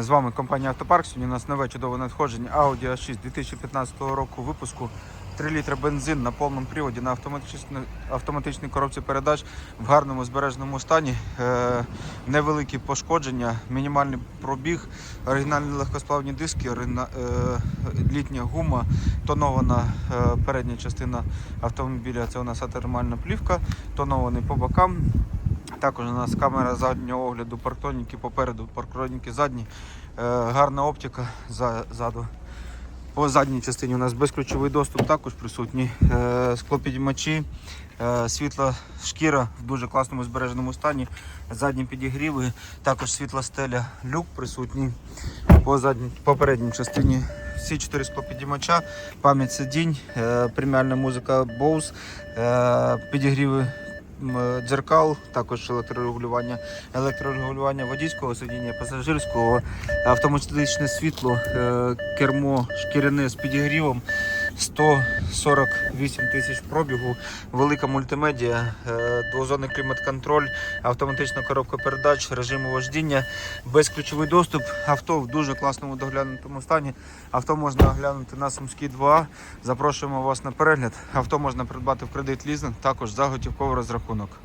З вами компанія Автопарк. Сьогодні у нас нове чудове надходження Audi A6 2015 року випуску. 3 літри бензин на повному приводі на автоматичній, коробці передач в гарному збереженому стані. Е, невеликі пошкодження, мінімальний пробіг, оригінальні легкосплавні диски, оригіна- е, літня гума, тонована е, передня частина автомобіля. Це у нас атермальна плівка, тонований по бокам. Також у нас камера заднього огляду, парктроніки попереду, парктроніки задні, е, гарна оптика за- ззаду. По задній частині у нас безключовий доступ також присутній. Е, склопідіймачі, е, світла шкіра в дуже класному збереженому стані. Задні підігріви, також світла стеля, люк присутній. По задній, попередній частині всі чотири склопідіймача, пам'ять сидінь, преміальна музика Bose, підігріви дзеркал, також електрорегулювання, електрорегулювання водійського сидіння, пасажирського, автоматичне світло, е, кермо шкіряне з підігрівом. 148 тисяч пробігу, велика мультимедія, е, двозонний клімат-контроль, автоматична коробка передач, режиму вождіння, безключовий доступ. Авто в дуже класному доглянутому стані. Авто можна оглянути на Сумській 2А. Запрошуємо вас на перегляд. Авто можна придбати в кредит лізинг, також за готівковий розрахунок.